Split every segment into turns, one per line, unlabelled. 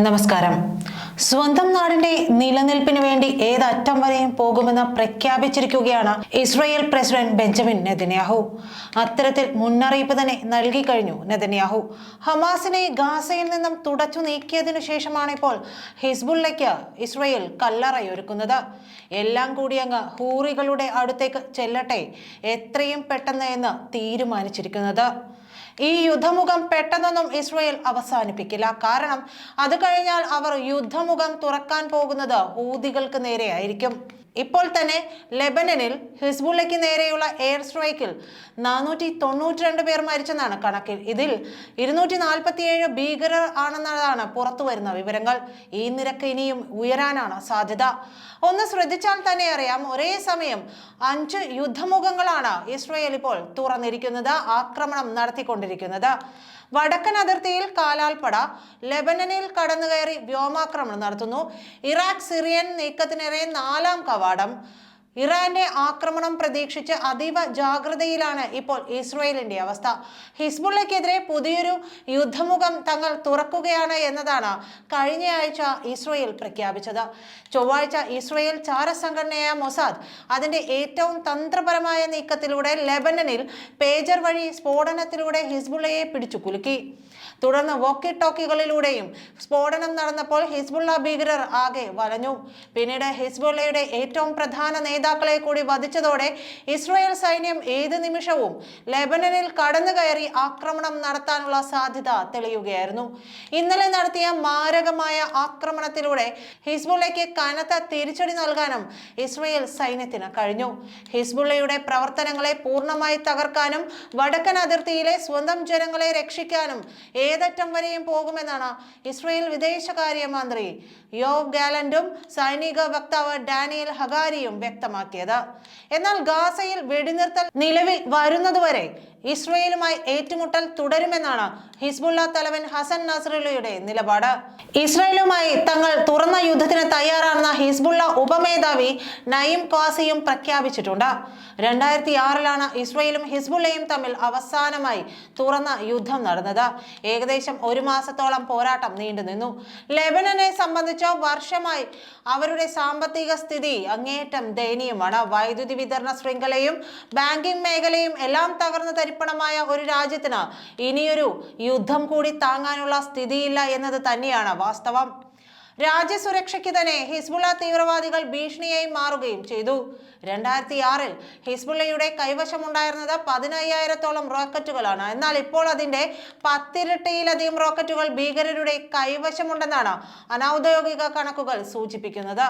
നമസ്കാരം. സ്വന്തം നാടിന്റെ നിലനിൽപ്പിന് വേണ്ടി ഏതറ്റം വരെയും പോകുമെന്ന് പ്രഖ്യാപിച്ചിരിക്കുകയാണ് ഇസ്രയേൽ പ്രസിഡന്റ് ബെഞ്ചമിൻ നെതന്യാഹു. അത്തരത്തിൽ മുന്നറിയിപ്പ് തന്നെ നൽകി കഴിഞ്ഞു നെതന്യാഹു. ഹമാസിനെ ഗാസയിൽ നിന്നും തുടച്ചു നീക്കിയതിനു ശേഷമാണ് ഇപ്പോൾ ഹിസ്ബുള്ളയ്ക്ക് ഇസ്രായേൽ കല്ലറയൊരുക്കുന്നത് എല്ലാം കൂടി അങ്ങ് ഹൂറികളുടെ അടുത്തേക്ക് ചെല്ലട്ടെ എത്രയും പെട്ടെന്ന് എന്ന് തീരുമാനിച്ചിരിക്കുന്നത്. ഈ യുദ്ധമുഖം പെട്ടെന്നൊന്നും ഇസ്രയേൽ അവസാനിപ്പിക്കില്ല. കാരണം അത് കഴിഞ്ഞാൽ അവർ യുദ്ധമുഖം തുറക്കാൻ പോകുന്നത് ഊതികൾക്ക് നേരെയായിരിക്കും. ഇപ്പോൾ തന്നെ ലെബനനിൽ ഹിസ്ബുള്ളയ്ക്ക് നേരെയുള്ള എയർ സ്ട്രൈക്കിൽ നാനൂറ്റി തൊണ്ണൂറ്റി രണ്ട് പേർ മരിച്ചെന്നാണ് കണക്കിൽ. ഇതിൽ ഇരുന്നൂറ്റി നാൽപ്പത്തിയേഴ് ഭീകരർ ആണെന്നതാണ് പുറത്തു വരുന്ന വിവരങ്ങൾ. ഈ നിരക്ക് ഇനിയും ഉയരാനാണ് സാധ്യത. ഒന്ന് ശ്രദ്ധിച്ചാൽ തന്നെ അറിയാം ഒരേ സമയം അഞ്ച് യുദ്ധമുഖങ്ങളാണ് ഇസ്രയേൽ ഇപ്പോൾ തുറന്നിരിക്കുന്നത് ആക്രമണം നടത്തിക്കൊണ്ടിരിക്കുന്നത്. വടക്കൻ അതിർത്തിയിൽ കാലാൽപ്പട ലെബനനിൽ കടന്നുകയറി വ്യോമാക്രമണം നടത്തുന്നു. ഇറാഖ് സിറിയൻ നീക്കത്തിനെതിരെ നാലാം കവാടം ഇറാന്റെ ആക്രമണം പ്രതീക്ഷിച്ച് അതീവ ജാഗ്രതയിലാണ് ഇപ്പോൾ ഇസ്രയേലിന്റെ അവസ്ഥ. ഹിസ്ബുള്ളക്കെതിരെ പുതിയൊരു യുദ്ധമുഖം തങ്ങൾ തുറക്കുകയാണ് എന്നതാണ് കഴിഞ്ഞയാഴ്ച ഇസ്രയേൽ പ്രഖ്യാപിച്ചത്. ചൊവ്വാഴ്ച ഇസ്രയേൽ ചാരസംഘടനയായ മൊസാദ് അതിന്റെ ഏറ്റവും തന്ത്രപരമായ നീക്കത്തിലൂടെ ലെബനനിൽ പേജർ വഴി സ്ഫോടനത്തിലൂടെ ഹിസ്ബുള്ളയെ പിടിച്ചു കുലുക്കി. തുടർന്ന് വോക്കി ടോക്കികളിലൂടെയും സ്ഫോടനം നടന്നപ്പോൾ ഹിസ്ബുള്ള ഭീകരർ ആകെ വലഞ്ഞു. പിന്നീട് ഹിസ്ബുള്ളയുടെ ഏറ്റവും പ്രധാന നേതാക്കളെ കൂടി വധിച്ചതോടെ ഇസ്രായേൽ സൈന്യം ഏത് നിമിഷവും ലെബനനിൽ കടന്നു കയറി ആക്രമണം നടത്താനുള്ള സാധ്യത തെളിയുകയായിരുന്നു. ഇന്നലെ നടത്തിയ മാരകമായ ആക്രമണത്തിലൂടെ ഹിസ്ബുള്ളയ്ക്ക് കനത്ത തിരിച്ചടി നൽകാനും ഇസ്രായേൽ സൈന്യത്തിന് കഴിഞ്ഞു. ഹിസ്ബുള്ളയുടെ പ്രവർത്തനങ്ങളെ പൂർണമായി തകർക്കാനും വടക്കൻ അതിർത്തിയിലെ സ്വന്തം ജനങ്ങളെ രക്ഷിക്കാനും ഏതറ്റം വരെയും പോകുമെന്നാണ് ഇസ്രയേൽ വിദേശകാര്യമന്ത്രി യോവ് ഗാലന്റും സൈനിക വക്താവ് ഡാനിയൽ ഹഗാരിയും വ്യക്തമാക്കിയത്. എന്നാൽ ഗാസയിൽ വെടിനിർത്തൽ നിലവിൽ വരുന്നതുവരെ ഇസ്രയേലുമായി ഏറ്റുമുട്ടൽ തുടരുമെന്നാണ് ഹിസ്ബുള്ള തലവൻ ഹസൻ നസറുലയുടെ നിലപാട്. ഇസ്രയേലുമായി തങ്ങൾ തുറന്ന യുദ്ധത്തിന് തയ്യാറാണെന്ന ഹിസ്ബുള്ള ഉപമേധാവി നയിം ഖാസിയും പ്രഖ്യാപിച്ചിട്ടുണ്ട്. രണ്ടായിരത്തി ആറിലാണ് ഇസ്രയേലും ഹിസ്ബുള്ളയും തമ്മിൽ അവസാനമായി തുറന്ന യുദ്ധം നടന്നത്. ഏകദേശം ഒരു മാസത്തോളം പോരാട്ടം നീണ്ടുനിന്നു ലെബനനെ സംബന്ധിച്ച് വർഷമായി അവരുടെ സാമ്പത്തിക സ്ഥിതി അങ്ങേയറ്റം ദയനീയമാണ്. വൈദ്യുതി വിതരണ ശൃംഖലയും ബാങ്കിംഗ് മേഖലയും എല്ലാം തകർന്നു തരിപ്പണമായ ഒരു രാജ്യത്തിന് ഇനിയൊരു യുദ്ധം കൂടി താങ്ങാനുള്ള സ്ഥിതിയില്ല എന്നത് തന്നെയാണ് വാസ്തവം. രാജ്യസുരക്ഷയ്ക്ക് തന്നെ ഹിസ്ബുള്ള തീവ്രവാദികൾ ഭീഷണിയായി മാറുകയും ചെയ്തു. രണ്ടായിരത്തി ആറിൽ ഹിസ്ബുള്ളയുടെ കൈവശമുണ്ടായിരുന്നത് പതിനയ്യായിരത്തോളം റോക്കറ്റുകളാണ്. എന്നാൽ ഇപ്പോൾ അതിന്റെ പത്തിരട്ടിയിലധികം റോക്കറ്റുകൾ ഭീകരരുടെ കൈവശമുണ്ടെന്നാണ് അനൗദ്യോഗിക കണക്കുകൾ സൂചിപ്പിക്കുന്നത്.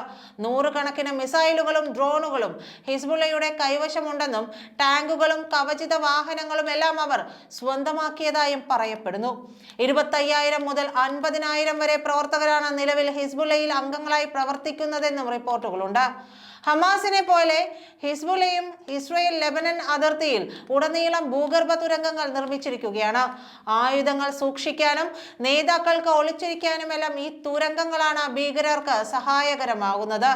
നൂറുകണക്കിന് മിസൈലുകളും ഡ്രോണുകളും ഹിസ്ബുള്ളയുടെ കൈവശമുണ്ടെന്നും ടാങ്കുകളും കവചിത വാഹനങ്ങളും എല്ലാം അവർ സ്വന്തമാക്കിയതായും പറയപ്പെടുന്നു. ഇരുപത്തയ്യായിരം മുതൽ അൻപതിനായിരം വരെ പ്രവർത്തകരാണ് നിലവിൽ ഹിസ്ബുള്ളയിൽ അംഗങ്ങളായി പ്രവർത്തിക്കുന്നതെന്നും റിപ്പോർട്ടുകളുണ്ട്. ഹമാസിനെ പോലെ ഹിസ്ബുലയും ഇസ്രയേൽ ലെബനൻ അതിർത്തിയിൽ ഉടനീളം ഭൂഗർഭ തുരങ്കങ്ങൾ നിർമ്മിച്ചിരിക്കുകയാണ്. ആയുധങ്ങൾ സൂക്ഷിക്കാനും നേതാക്കൾക്ക് ഒളിച്ചിരിക്കാനുമെല്ലാം ഈ തുരങ്കങ്ങളാണ് ഭീകരർക്ക് സഹായകരമാകുന്നത്.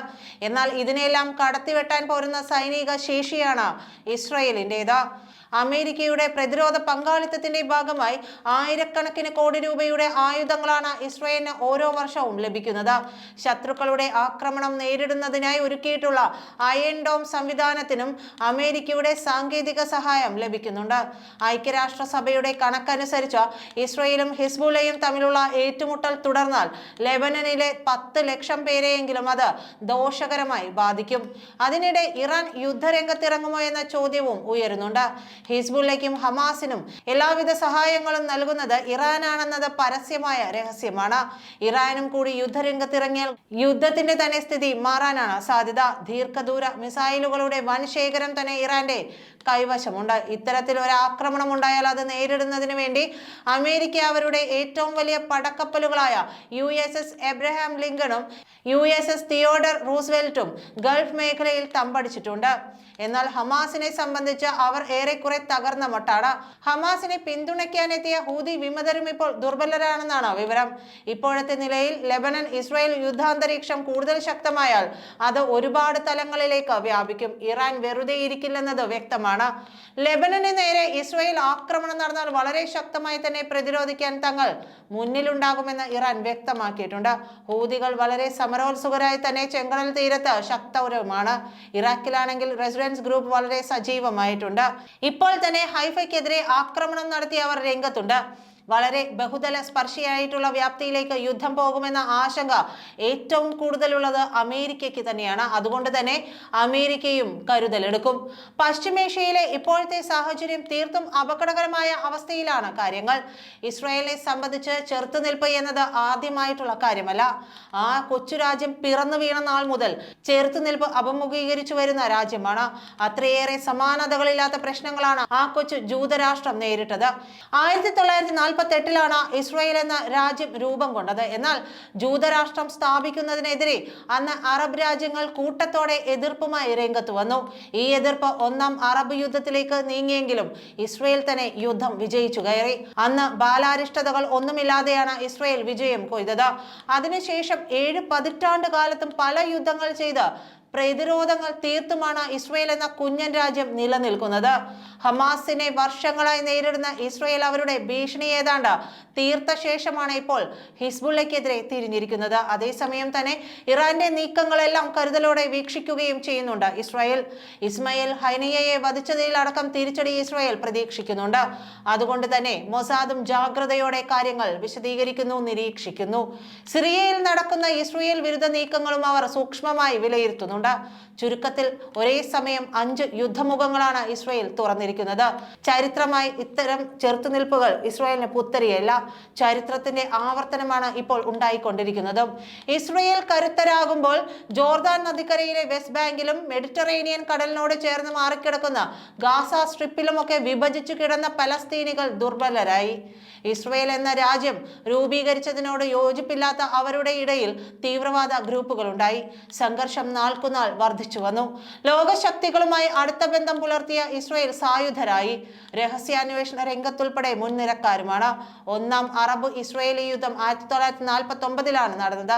എന്നാൽ ഇതിനെല്ലാം കടത്തിവെട്ടാൻ പോരുന്ന സൈനിക ശേഷിയാണ് ഇസ്രയേലിന്റെത്. അമേരിക്കയുടെ പ്രതിരോധ പങ്കാളിത്തത്തിന്റെ ഭാഗമായി ആയിരക്കണക്കിന് കോടി രൂപയുടെ ആയുധങ്ങളാണ് ഇസ്രയേലിന് ഓരോ വർഷവും ലഭിക്കുന്നത്. ശത്രുക്കളുടെ ആക്രമണം നേരിടുന്നതിനായി ഒരുക്കിയിട്ടുള്ള അയൺ ഡോം സംവിധാനത്തിനും അമേരിക്കയുടെ സാങ്കേതിക സഹായം ലഭിക്കുന്നുണ്ട്. ഐക്യരാഷ്ട്രസഭയുടെ കണക്കനുസരിച്ച് ഇസ്രയേലും ഹിസ്ബുലയും തമ്മിലുള്ള ഏറ്റുമുട്ടൽ തുടർന്നാൽ ലെബനനിലെ പത്ത് ലക്ഷം പേരെയെങ്കിലും അത് ദോഷകരമായി ബാധിക്കും. അതിനിടെ ഇറാൻ യുദ്ധരംഗത്തിറങ്ങുമോ എന്ന ചോദ്യവും ഉയരുന്നുണ്ട്. ഹിസ്ബുള്ളയ്ക്കും ഹമാസിനും എല്ലാവിധ സഹായങ്ങളും നൽകുന്നത് ഇറാനാണെന്നത് പരസ്യമായ രഹസ്യമാണ്. ഇറാനും കൂടി യുദ്ധരംഗത്തിറങ്ങിയാൽ യുദ്ധത്തിന്റെ തന്നെ സ്ഥിതി മാറാനാണ് സാധ്യത. ദീർഘദൂര മിസൈലുകളുടെ വൻ ശേഖരം തന്നെ ഇറാന്റെ കൈവശമുണ്ട്. ഇത്തരത്തിൽ ഒരു ആക്രമണം ഉണ്ടായാൽ അത് നേരിടുന്നതിന് വേണ്ടി അമേരിക്ക അവരുടെ ഏറ്റവും വലിയ പടക്കപ്പലുകളായ യു എസ് എസ് എബ്രഹാം ലിങ്കണും യു എസ് എസ് തിയോഡർ റൂസ്വെൽറ്റും ഗൾഫ് മേഖലയിൽ തമ്പടിച്ചിട്ടുണ്ട്. എന്നാൽ ഹമാസിനെ സംബന്ധിച്ച് അവർ ഏറെ ഏറെക്കുറെ തകർന്ന മട്ടാണ്. ഹമാസിനെ പിന്തുണയ്ക്കാനെത്തിയ ഹൂതി വിമതരും ഇപ്പോൾ ദുർബലരാണെന്നാണ് വിവരം. ഇപ്പോഴത്തെ നിലയിൽ ലെബനൻ ഇസ്രായേൽ യുദ്ധാന്തരീക്ഷം കൂടുതൽ ശക്തമായാൽ അത് ഒരുപാട് തലങ്ങളിലേക്ക് വ്യാപിക്കും. ഇറാൻ വെറുതെ ഇരിക്കില്ലെന്നത് വ്യക്തമാണ്. ലെബനന് നേരെ ഇസ്രായേൽ ആക്രമണം നടന്നാൽ വളരെ ശക്തമായി തന്നെ പ്രതിരോധിക്കാൻ തങ്ങൾ മുന്നിലുണ്ടാകുമെന്ന് ഇറാൻ വ്യക്തമാക്കിയിട്ടുണ്ട്. ഹൂതികൾ വളരെ സമരോത്സുകരായി തന്നെ ചെങ്കടൽ തീരത്ത് ശക്തവുമാണ് ഇറാഖിലാണെങ്കിൽ റെസിഡൻസ് ഗ്രൂപ്പ് വളരെ സജീവമായിട്ടുണ്ട്. ഇപ്പോൾ തന്നെ ഹൈഫയ്ക്കെതിരെ ആക്രമണം നടത്തി അവർ രംഗത്തുണ്ട്. വളരെ ബഹുതല സ്പർശിയായിട്ടുള്ള വ്യാപ്തിയിലേക്ക് യുദ്ധം പോകുമെന്ന ആശങ്ക ഏറ്റവും കൂടുതലുള്ളത് അമേരിക്കയ്ക്ക് തന്നെയാണ്. അതുകൊണ്ട് തന്നെ അമേരിക്കയും കരുതലെടുക്കും. പശ്ചിമേഷ്യയിലെ ഇപ്പോഴത്തെ സാഹചര്യം തീർത്തും അപകടകരമായ അവസ്ഥയിലാണ് കാര്യങ്ങൾ. ഇസ്രായേലിനെ സംബന്ധിച്ച് ചെറുത്തുനിൽപ്പ് എന്നത് ആദ്യമായിട്ടുള്ള കാര്യമല്ല. ആ കൊച്ചു രാജ്യം പിറന്നു വീണ നാൾ മുതൽ ചെറുത്തുനിൽപ്പ് അഭിമുഖീകരിച്ചു വരുന്ന രാജ്യമാണ്. അത്രയേറെ സമാനതകളില്ലാത്ത പ്രശ്നങ്ങളാണ് ആ കൊച്ചു ജൂതരാഷ്ട്രം നേരിട്ടത്. ആയിരത്തി തൊള്ളായിരത്തി നാൽപ്പത്തി എട്ടിലാണ് ഇസ്രായേൽ എന്ന രാജ്യം രൂപം കൊണ്ടത്. എന്നാൽ ജൂതരാഷ്ട്രം സ്ഥാപിക്കുന്നതിനെതിരെ അന്ന് അറബ് രാജ്യങ്ങൾ കൂട്ടത്തോടെ എതിർപ്പുമായി രംഗത്ത് വന്നു. ഈ എതിർപ്പ് ഒന്നാം അറബ് യുദ്ധത്തിലേക്ക് നീങ്ങിയെങ്കിലും ഇസ്രയേൽ തന്നെ യുദ്ധം വിജയിച്ചു കയറി. അന്ന് ബാലാരിഷ്ടതകൾ ഒന്നുമില്ലാതെയാണ് ഇസ്രയേൽ വിജയം കൊയ്തത്. അതിനുശേഷം ഏഴ് പതിറ്റാണ്ട് കാലത്തും പല യുദ്ധങ്ങൾ ചെയ്ത് പ്രതിരോധങ്ങൾ തീർത്തുമാണ് ഇസ്രയേൽ എന്ന കുഞ്ഞൻ രാജ്യം നിലനിൽക്കുന്നത്. ഹമാസിനെ വർഷങ്ങളായി നേരിടുന്ന ഇസ്രയേൽ അവരുടെ ഭീഷണി ഏതാണ്ട് തീർത്ത ശേഷമാണ് ഇപ്പോൾ ഹിസ്ബുള്ളയ്ക്കെതിരെ തിരിഞ്ഞിരിക്കുന്നത്. അതേസമയം തന്നെ ഇറാന്റെ നീക്കങ്ങളെല്ലാം കരുതലോടെ വീക്ഷിക്കുകയും ചെയ്യുന്നുണ്ട് ഇസ്രായേൽ. ഇസ്മയിൽ ഹൈനിയയെ വധിച്ചതിലടക്കം തിരിച്ചടി ഇസ്രായേൽ പ്രതീക്ഷിക്കുന്നുണ്ട്. അതുകൊണ്ട് തന്നെ മൊസാദും ജാഗ്രതയോടെ കാര്യങ്ങൾ വിശദീകരിക്കുന്നു നിരീക്ഷിക്കുന്നു. സിറിയയിൽ നടക്കുന്ന ഇസ്രയേൽ വിരുദ്ധ നീക്കങ്ങളും അവർ സൂക്ഷ്മമായി വിലയിരുത്തുന്നുണ്ട് ചുരുക്കത്തിൽ ഒരേ സമയം അഞ്ച് യുദ്ധമുഖങ്ങളാണ് ഇസ്രായേൽ തുറന്നിരിക്കുന്നത്. ചരിത്രമായി ഇത്തരം ചെറുത്തുനിൽപ്പുകൾ ഇസ്രായേലിന് പുത്തരിയല്ല. ചരിത്രത്തിന്റെ ആവർത്തനമാണ് ഇപ്പോൾ ഉണ്ടായിക്കൊണ്ടിരിക്കുന്നത്. ഇസ്രയേൽ കരുത്തരാകുമ്പോൾ ജോർദാൻ നദിക്കരയിലെ വെസ്റ്റ് ബാങ്കിലും മെഡിറ്ററേനിയൻ കടലിനോട് ചേർന്ന് മാറിക്കിടക്കുന്ന ഗാസ സ്ട്രിപ്പിലുമൊക്കെ വിഭജിച്ചു കിടന്ന പലസ്തീനികൾ ദുർബലരായി. ഇസ്രയേൽ എന്ന രാജ്യം രൂപീകരിച്ചതിനോട് യോജിപ്പില്ലാത്ത അവരുടെ ഇടയിൽ തീവ്രവാദ ഗ്രൂപ്പുകൾ ഉണ്ടായി സംഘർഷം നാൾക്കുനാൾ വർദ്ധിച്ചു വന്നു. ലോകശക്തികളുമായി അടുത്ത ബന്ധം പുലർത്തിയ ഇസ്രയേൽ സായുധരായി. രഹസ്യാന്വേഷണ രംഗത്തുൾപ്പെടെ മുൻനിരക്കാരുമാണ്. ഒന്നാം അറബ് ഇസ്രയേലി യുദ്ധം ആയിരത്തി തൊള്ളായിരത്തി നാൽപ്പത്തി ഒമ്പതിലാണ് നടന്നത്.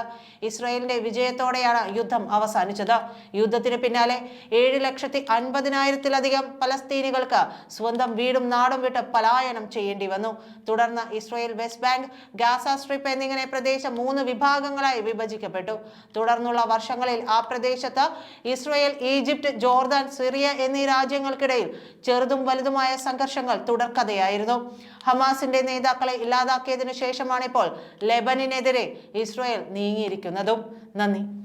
ഇസ്രയേലിന്റെ വിജയത്തോടെയാണ് യുദ്ധം അവസാനിച്ചത്. യുദ്ധത്തിന് പിന്നാലെ ഏഴ് ലക്ഷത്തി അൻപതിനായിരത്തിലധികം പലസ്തീനികൾക്ക് സ്വന്തം വീടും നാടും വിട്ട് പലായനം ചെയ്യേണ്ടി വന്നു. തുടർന്ന് Israel West Bank Gaza Strip എന്നിങ്ങനെ പ്രദേശം മൂന്ന് വിഭാഗങ്ങളായി വിഭജിക്കപ്പെട്ടു. തുടർന്നുള്ള വർഷങ്ങളിൽ ആ പ്രദേശത്ത് ഇസ്രയേൽ ഈജിപ്റ്റ് ജോർദാൻ സിറിയ എന്നീ രാജ്യങ്ങൾക്കിടയിൽ ചെറുതും വലുതുമായ സംഘർഷങ്ങൾ തുടർക്കഥയായിരുന്നു. ഹമാസിന്റെ നേതാക്കളെ ഇല്ലാതാക്കിയതിനു ശേഷമാണ് ഇപ്പോൾ ലെബനിനെതിരെ ഇസ്രയേൽ നീങ്ങിയിരിക്കുന്നതും. നന്ദി.